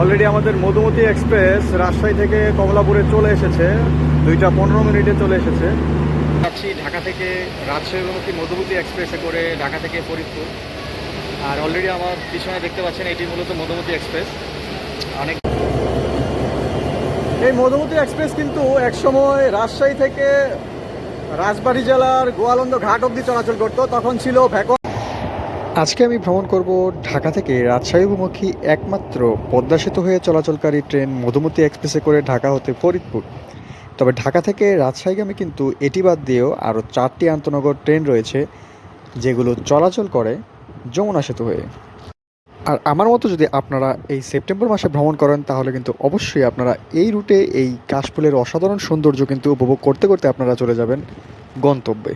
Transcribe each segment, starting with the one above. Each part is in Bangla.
অলরেডি আমাদের মধুমতি এক্সপ্রেস রাজশাহী থেকে কমলাপুরে চলে এসেছে। দুইটা পনেরো মিনিটে চলে এসেছে। যাচ্ছি ঢাকা থেকে রাজশাহী অভিমুখী মধুমতি এক্সপ্রেসে করে ঢাকা থেকে ফরিদপুর। আর অলরেডি আমার পিছনে দেখতে পাচ্ছেন এটি মূলত মধুমতি এক্সপ্রেস অনেক এই মধুমতি এক্সপ্রেস কিন্তু একসময় রাজশাহী থেকে রাজবাড়ী জেলার গোয়ালন্দ ঘাট অব্দি চলাচল করতো। তখন ছিল ভ্যাকন আজকে আমি ভ্রমণ করব ঢাকা থেকে রাজশাহী অভিমুখী একমাত্র পদ্মা সেতু হয়ে চলাচলকারী ট্রেন মধুমতি এক্সপ্রেসে করে ঢাকা হতে ফরিদপুর। তবে ঢাকা থেকে রাজশাহীগামী কিন্তু এটি বাদ দিয়েও আরও চারটি আন্তনগর ট্রেন রয়েছে, যেগুলো চলাচল করে যমুনা সেতু হয়ে। আর আমার মতো যদি আপনারা এই সেপ্টেম্বর মাসে ভ্রমণ করেন, তাহলে কিন্তু অবশ্যই আপনারা এই রুটে এই কাশফুলের অসাধারণ সৌন্দর্য কিন্তু উপভোগ করতে করতে আপনারা চলে যাবেন গন্তব্যে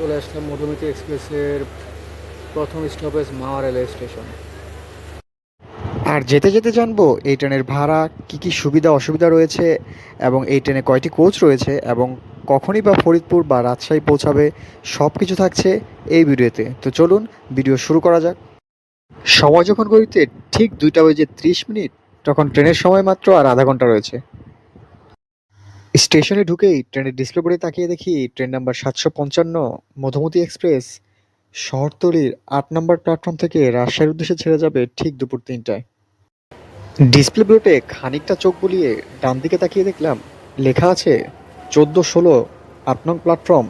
চলে আসলাম মধুমতি এক্সপ্রেসের প্রথম স্টপেজ মাওয়া রেলওয়ে স্টেশন। আর যেতে যেতে জানব, এই ট্রেনের ভাড়া, কি কি সুবিধা, অসুবিধা রয়েছে এবং এই ট্রেনে কয়টি কোচ রয়েছে এবং কখনই বা ফরিদপুর বা রাজশাহী পৌঁছাবে সব কিছু থাকছে এই ভিডিওতে। তো চলুন, ভিডিও শুরু করা যাক। সময় যখন গড়িতে ঠিক দুইটা বেজে ত্রিশ মিনিট, তখন ট্রেনের সময় মাত্র আর আধা ঘণ্টা রয়েছে। স্টেশনে ঢুকেই ট্রেনের ডিসপ্লে বোর্ডে তাকিয়ে দেখি ট্রেন নাম্বার সাতশো পঞ্চান্ন, মধুমতি এক্সপ্রেস, শহরতলির আট নম্বর প্ল্যাটফর্ম থেকে রাজশাহীর উদ্দেশ্যে ছেড়ে যাবে ঠিক দুপুর তিনটায়। ডিসপ্লে বোর্ডে খানিকটা চোখ বুলিয়ে ডান দিকে তাকিয়ে দেখলাম, লেখা আছে, চোদ্দ ষোলো, আট নং প্ল্যাটফর্ম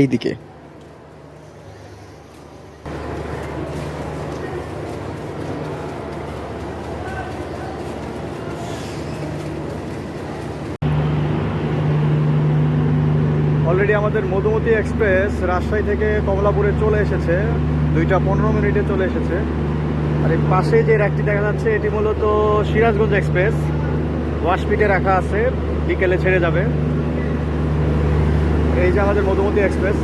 এই দিকে অলরেডি আমাদের মধুমতি এক্সপ্রেস রাজশাহী থেকে কমলাপুরে চলে এসেছে। দুইটা পনেরো মিনিটে চলে এসেছে। আর এই পাশে যে র্যাকটি দেখা যাচ্ছে, এটি মূলত সিরাজগঞ্জ এক্সপ্রেস। ওয়াশপিটে রাখা আছে, বিকেলে ছেড়ে যাবে। এই যে আমাদের মধুমতি এক্সপ্রেস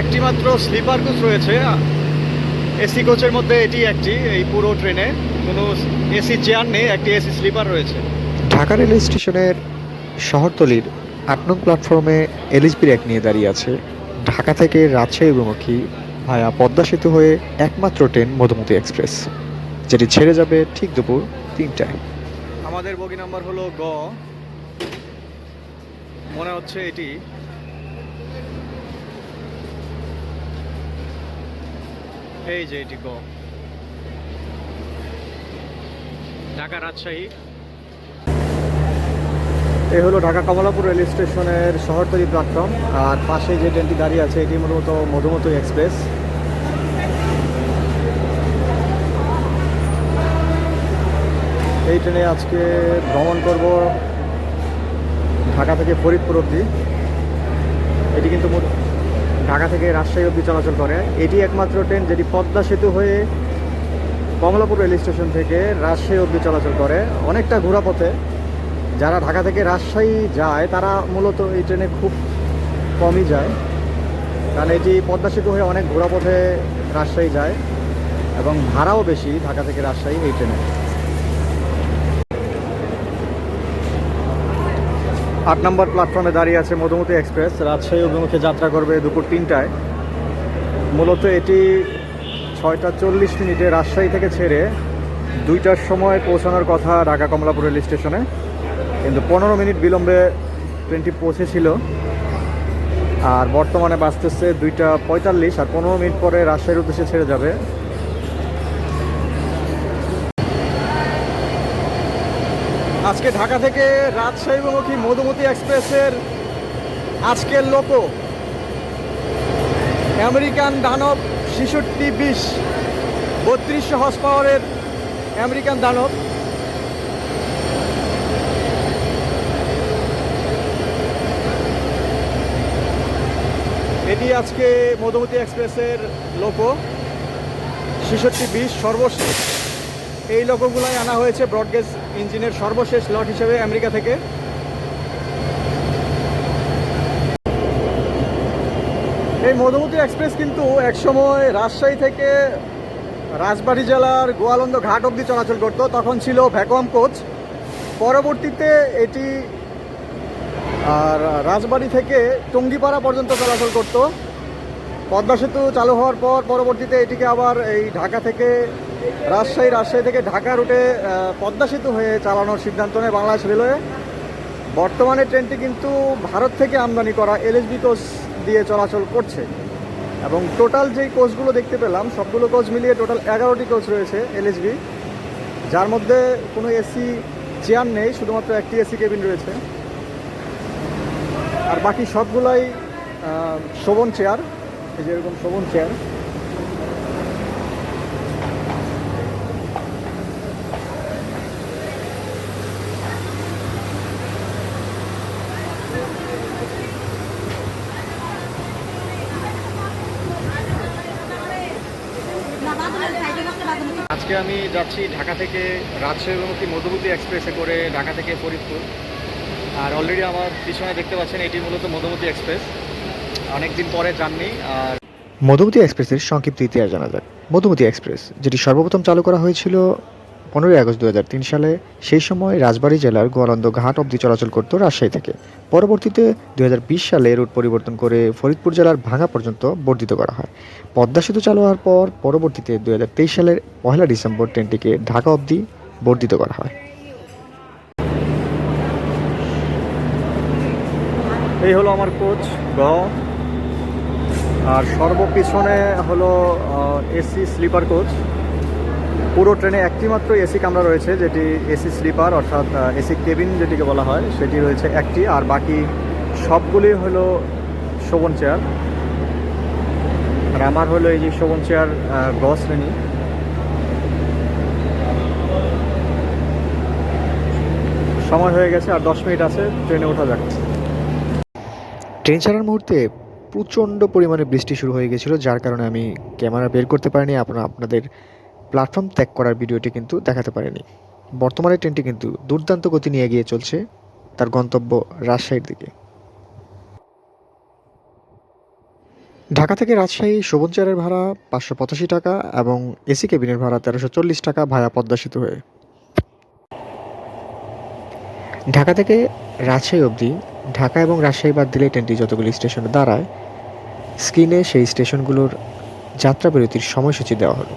একটি মাত্র স্লিপার কোচ রয়েছে। এসি কোচের মধ্যে এটি একটি এই পুরো ট্রেনে। কোনো এসি চেয়ার নেই একটি এসি স্লিপার রয়েছে। ঢাকা রেলওয়ে স্টেশনের শহরতলির আট নং প্ল্যাটফর্মে এলএসবি র্যাক নিয়ে দাঁড়িয়ে আছে ঢাকা থেকে রাজশাহী অভিমুখী ভায়া পদ্মা সেতু হয়ে একমাত্র ট্রেন মধুমতি এক্সপ্রেস যেটি ছেড়ে যাবে ঠিক দুপুর তিনটায়। আমাদের বগি নাম্বার হলো গ। মনে হচ্ছে এটি এই যে এটি গ। ঢাকা রাজশাহী। এই হলো ঢাকা কমলাপুর রেল স্টেশনের শহরতলি প্ল্যাটফর্ম, আর পাশে যে ট্রেনটি দাঁড়িয়ে আছে, এটি মূলত মধুমতি এক্সপ্রেস। এই ট্রেনে আজকে ভ্রমণ করব ঢাকা থেকে ফরিদপুর অবধি। এটি কিন্তু ঢাকা থেকে রাজশাহী অবধি চলাচল করে। এটি একমাত্র ট্রেন যেটি পদ্মা সেতু হয়ে কমলাপুর রেল স্টেশন থেকে রাজশাহী অবধি চলাচল করে। অনেকটা ঘোরা পথে যারা ঢাকা থেকে রাজশাহী যায়, তারা মূলত এই ট্রেনে খুব কমই যায়। কারণ এটি পদ্মা সেতু হয়ে অনেক ঘোরা পথে রাজশাহী যায় এবং ভাড়াও বেশি ঢাকা থেকে রাজশাহী এই ট্রেনে। আট নম্বর প্ল্যাটফর্মে দাঁড়িয়ে আছে মধুমতি এক্সপ্রেস রাজশাহী অভিমুখে যাত্রা করবে দুপুর তিনটায়। মূলত এটি ছয়টা চল্লিশ মিনিটে রাজশাহী থেকে ছেড়ে দুইটার সময় পৌঁছানোর কথা ঢাকা কমলাপুর রেল স্টেশনে। কিন্তু পনেরো মিনিট বিলম্বে ট্রেনটি পৌঁছেছিল। আর বর্তমানে বাঁচতেছে দুইটা পঁয়তাল্লিশ। আর পনেরো মিনিট পরে রাজশাহীর উদ্দেশ্যে ছেড়ে যাবে আজকে ঢাকা থেকে রাজশাহী অভিমুখী মধুমতি এক্সপ্রেসের আজকের লোকো। আমেরিকান দানব ছেষট্টি বিশ বত্রিশশো হর্স পাওয়ারের আমেরিকান দানব। এটি আজকে মধুমতি এক্সপ্রেসের লোকো, ছেষট্টি বিশ সর্বশেষ। এই লোগোগুলাই আনা হয়েছে ব্রডগেজ ইঞ্জিনের সর্বশেষ লট হিসেবে আমেরিকা থেকে। এই মধুমতি এক্সপ্রেস কিন্তু একসময় রাজশাহী থেকে রাজবাড়ী জেলার গোয়ালন্দ ঘাট অবধি চলাচল করতো, তখন ছিল ভ্যাকুয়াম কোচ। পরবর্তীতে এটি, আর রাজবাড়ি থেকে টঙ্গিপাড়া পর্যন্ত চলাচল করতো। পদ্মা সেতু চালু হওয়ার পর পরবর্তীতে এটিকে আবার এই ঢাকা থেকে রাজশাহী রাজশাহী থেকে ঢাকা রুটে পদ্মা সেতু হয়ে চালানোর সিদ্ধান্ত নেয় বাংলাদেশ রেলওয়ে। বর্তমানে ট্রেনটি কিন্তু ভারত থেকে আমদানি করা এলএসবি কোচ দিয়ে চলাচল করছে। এবং টোটাল যেই কোচগুলো দেখতে পেলাম, সবগুলো কোচ মিলিয়ে টোটাল এগারোটি কোচ রয়েছে এলএসবি যার মধ্যে কোনো এসি চেয়ার নেই, শুধুমাত্র একটি এসি কেবিন রয়েছে। আর বাকি সবগুলাই শোভন চেয়ার এই যে এরকম শোভন চেয়ার আজকে আমি যাচ্ছি ঢাকা থেকে রাজশাহী অভিমুখী মধুমতি এক্সপ্রেসে করে ঢাকা থেকে ফরিদপুর। আর অলরেডি আমার পিছনে দেখতে পাচ্ছেন এটি মূলত মধুমতি এক্সপ্রেস। অনেকদিন পরে যাননি, আর মধুমতি এক্সপ্রেসের সংক্ষিপ্ত ইতিহাস জানা যাক। মধুমতি এক্সপ্রেস, যেটি সর্বপ্রথম চালু করা হয়েছিল পনেরোই আগস্ট দু হাজার তিন সালে সেই সময় রাজবাড়ী জেলার গোয়ালন্দ ঘাট অবধি চলাচল করত রাজশাহী থেকে। পরবর্তীতে দু হাজার বিশ সালে রুট পরিবর্তন করে ফরিদপুর জেলার ভাঙা পর্যন্ত বর্ধিত করা হয়। পদ্মা সেতু চালু হওয়ার পর পরবর্তীতে দু হাজার তেইশ সালের পহেলা ডিসেম্বর ট্রেনটিকে ঢাকা অবধি বর্ধিত করা হয়। এই হলো আমার কোচ গ আর সর্বপিছনে হলো এসি স্লিপার কোচ। পুরো ট্রেনে একটি মাত্র এসি কামরা রয়েছে, যেটি এসি স্লিপার অর্থাৎ এসি কেবিন যেটিকে বলা হয়, সেটি রয়েছে একটি। আর বাকি সবগুলি হলো শোভন চেয়ার। আর আমার হলো এই যে শোভন চেয়ার গ শ্রেণি। সময় হয়ে গেছে, আর দশ মিনিট আছে, ট্রেনে ওঠা যাক। ট্রেন ছাড়ার মুহূর্তে প্রচণ্ড পরিমাণে বৃষ্টি শুরু হয়ে গেছিল, যার কারণে আমি ক্যামেরা বের করতে পারিনি। আপনারা আপনাদের প্ল্যাটফর্ম ত্যাগ করার ভিডিওটি কিন্তু দেখাতে পারেনি। বর্তমানে ট্রেনটি কিন্তু দুর্দান্ত গতি নিয়ে এগিয়ে চলছে তার গন্তব্য রাজশাহীর দিকে। ঢাকা থেকে রাজশাহী শোভন চেয়ারের ভাড়া পাঁচশো পঁচাশি টাকা এবং এসি কেবিনের ভাড়া তেরোশো চল্লিশ টাকা ভায়া পদ্মা সেতু হয়ে। ঢাকা থেকে রাজশাহী অবধি ঢাকা এবং রাজশাহী বাদ দিলে ট্রেনটি যতগুলি স্টেশনে দাঁড়ায়, স্ক্রিনে সেই স্টেশনগুলোর যাত্রা বিরতির সময়সূচি দেওয়া হলো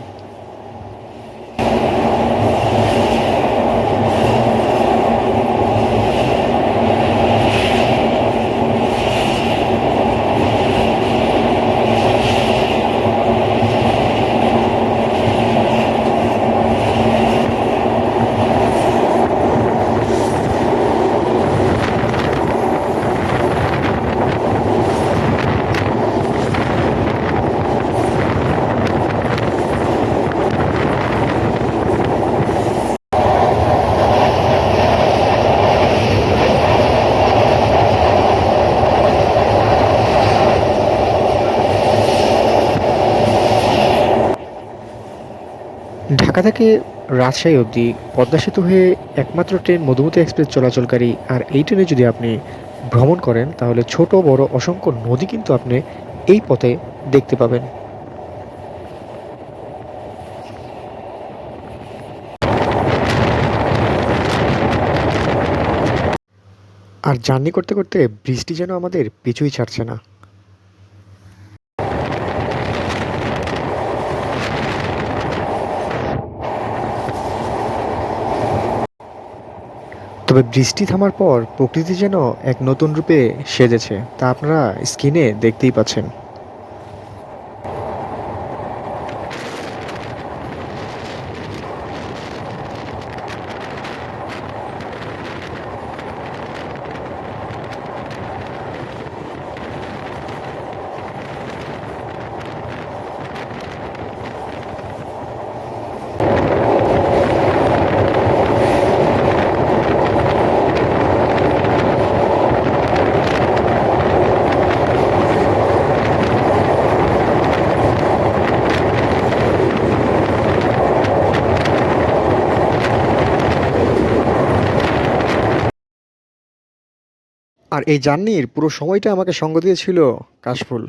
ঢাকা থেকে রাজশাহী অবধি পদ্মা সেতু হয়ে একমাত্র ট্রেন মধুমতি এক্সপ্রেস চলাচলকারী আর এই ট্রেনে যদি আপনি ভ্রমণ করেন, তাহলে ছোট, বড়, অসংখ্য নদী কিন্তু আপনি এই পথে দেখতে পাবেন। আর জার্নি করতে করতে বৃষ্টি যেন আমাদের পিছুই ছাড়ছে না। তবে বৃষ্টি থামার পর প্রকৃতি যেন এক নতুন রূপে সেজেছে, তা আপনারা স্ক্রিনে দেখতেই পাচ্ছেন। আর এই জার্নির পুরো সময়টা আমাকে সঙ্গ দিয়েছিল কাশফুল।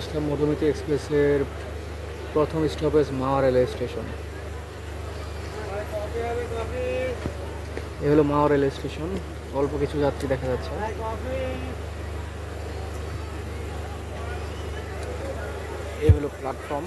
আসলাম মধুমিতা এক্সপ্রেসের প্রথম স্টপেজ মা রেলওয়ে স্টেশন এ। হলো মাওয়া রেলওয়ে স্টেশন অল্প কিছু যাত্রী দেখা যাচ্ছে। এ হলো প্ল্যাটফর্ম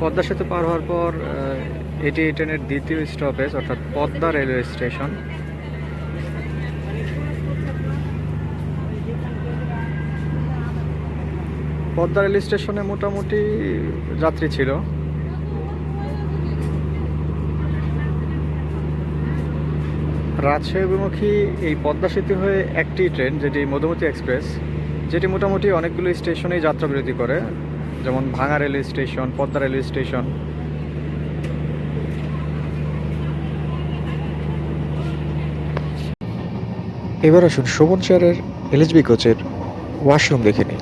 পদ্মা সেতু পার হওয়ার পর এটি ট্রেনের দ্বিতীয় স্টপেজ অর্থাৎ Padma railway station Padma rail স্টেশনে মোটামুটি যাত্রী ছিল। রাজশাহী অভিমুখী এই পদ্মা সেতু হয়ে একটি ট্রেন, যেটি মধুমতি এক্সপ্রেস, যেটি মোটামুটি অনেকগুলো স্টেশনেই যাত্রা বিরতি করে, যেমন Bhanga railway station, Padma railway station. এবার আসুন শোভন চেয়ারের এলএসবি কোচের ওয়াশরুম দেখে নিই।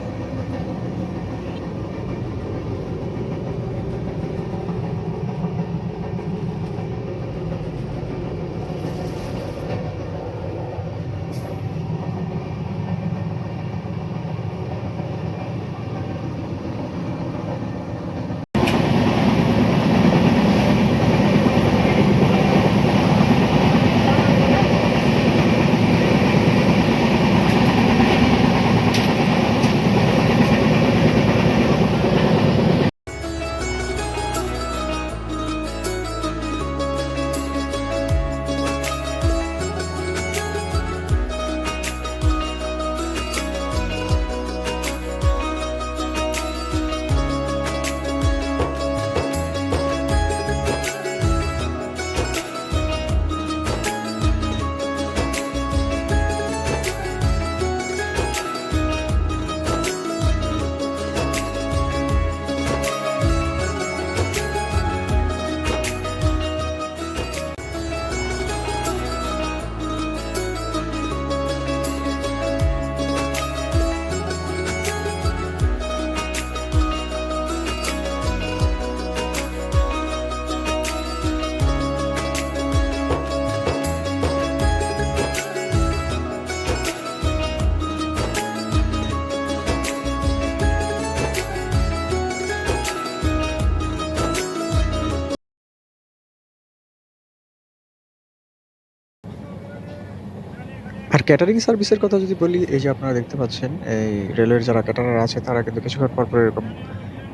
ক্যাটারিং সার্ভিসের কথা যদি বলি, এই যে আপনারা দেখতে পাচ্ছেন, এই রেলের যারা ক্যাটারার আছে, তারা কিন্তু কিছুক্ষণ পর পর এরকম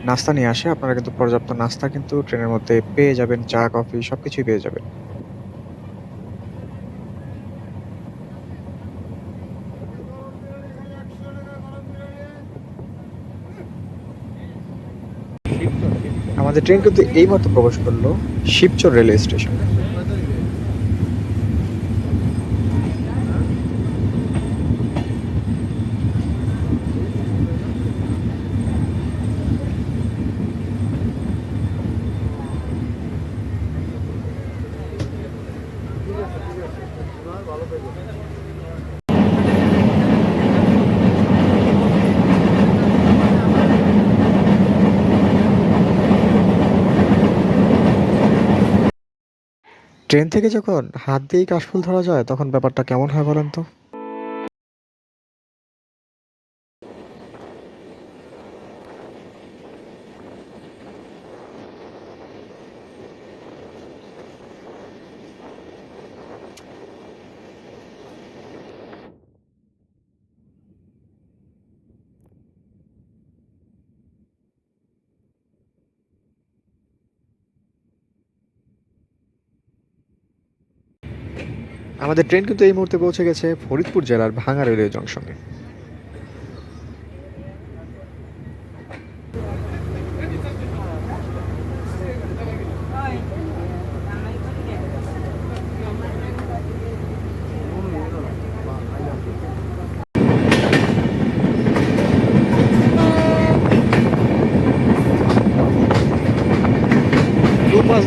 নাস্তা নিয়ে আসে। আপনারা কিন্তু পর্যাপ্ত নাস্তা কিন্তু ট্রেনের মধ্যে পেয়ে যাবেন, চা, কফি সব কিছুই পেয়ে যাবেন। আমাদের ট্রেন কিন্তু এই মাত্র প্রবেশ করল শিবচর রেলওয়ে স্টেশন। ট্রেন থেকে যখন হাত দিয়ে কাশফুল ধরা যায় তখন ব্যাপারটা কেমন হয় বলেন তো? আমাদের ট্রেন কিন্তু এই মুহূর্তে পৌঁছে গেছে ফরিদপুর জেলার ভাঙা রেলওয়ে জংশনে।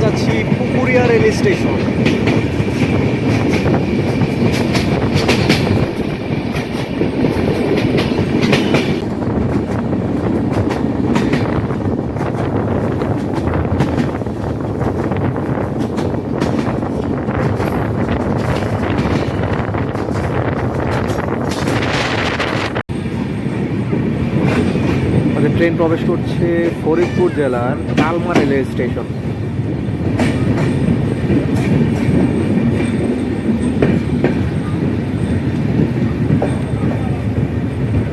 যাচ্ছি পুকুরিয়া রেল স্টেশন। ট্রেন প্রবেশ করছে ফরিদপুর জেলার তালমা রেলওয়ে স্টেশন।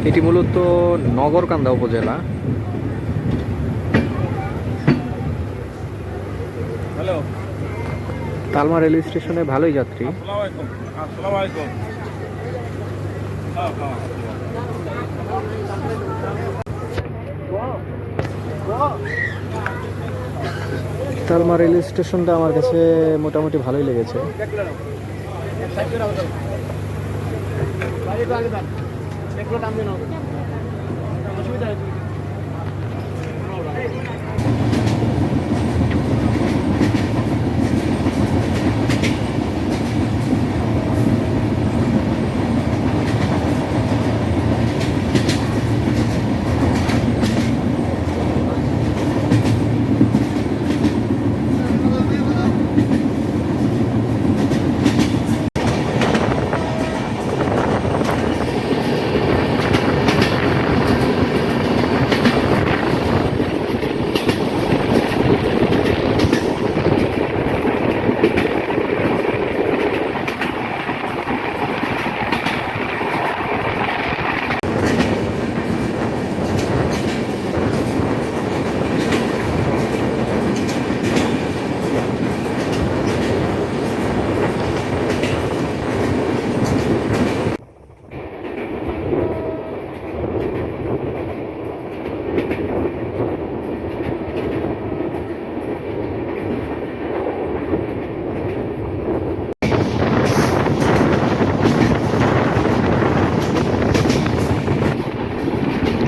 এটি মূলত নগরকান্দা উপজেলা। তালমা রেলওয়ে স্টেশনে ভালোই যাত্রী। আসসালামু আলাইকুম আসসালামু আলাইকুম হ্যাঁ, হ্যাঁ। তালমা রেল স্টেশনটা আমার কাছে মোটামুটি ভালোই লেগেছে।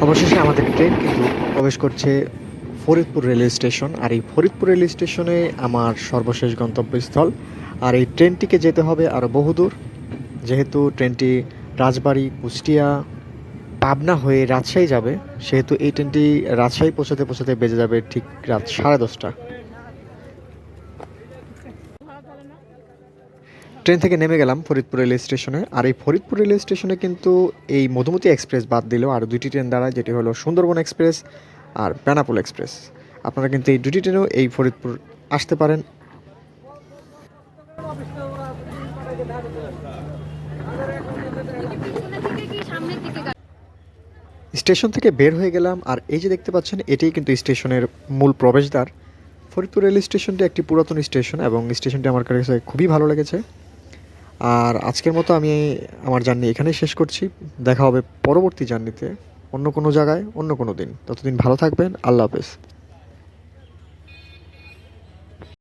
অবশেষে আমাদের ট্রেন কিন্তু প্রবেশ করছে ফরিদপুর রেলওয়ে স্টেশন। আর এই ফরিদপুর রেলওয়ে স্টেশনে আমার সর্বশেষ গন্তব্যস্থল। আর এই ট্রেনটিকে যেতে হবে আরও বহুদূর। যেহেতু ট্রেনটি রাজবাড়ি, কুষ্টিয়া, পাবনা হয়ে রাজশাহী যাবে, সেহেতু এই ট্রেনটি রাজশাহী পৌঁছাতে পৌঁছাতে বেজে যাবে ঠিক রাত সাড়ে দশটা। ট্রেন থেকে নেমে গেলাম ফরিদপুর রেলওয়ে স্টেশনে। আর এই ফরিদপুর রেলওয়ে স্টেশনে কিন্তু এই মধুমতি এক্সপ্রেস বাদ দিলেও আর দুটি ট্রেন দাঁড়ায়, যেটি হলো সুন্দরবন এক্সপ্রেস আর বেনাপোল এক্সপ্রেস। আপনারা কিন্তু এই দুটি ট্রেনেও এই ফরিদপুর আসতে পারেন? স্টেশন থেকে বের হয়ে গেলাম, আর এই যে দেখতে পাচ্ছেন, এটাই কিন্তু স্টেশনের মূল প্রবেশদ্বার। ফরিদপুর রেল স্টেশনটি একটি পুরাতন স্টেশন এবং স্টেশনটি আমার কাছে খুবই ভালো লেগেছে। আর আজকের মতো আমি আমার জার্নি এখানেই শেষ করছি। দেখা হবে পরবর্তী জার্নিতে অন্য কোনো জায়গায়, অন্য কোনো দিন। ততদিন ভালো থাকবেন। আল্লাহ হাফেজ।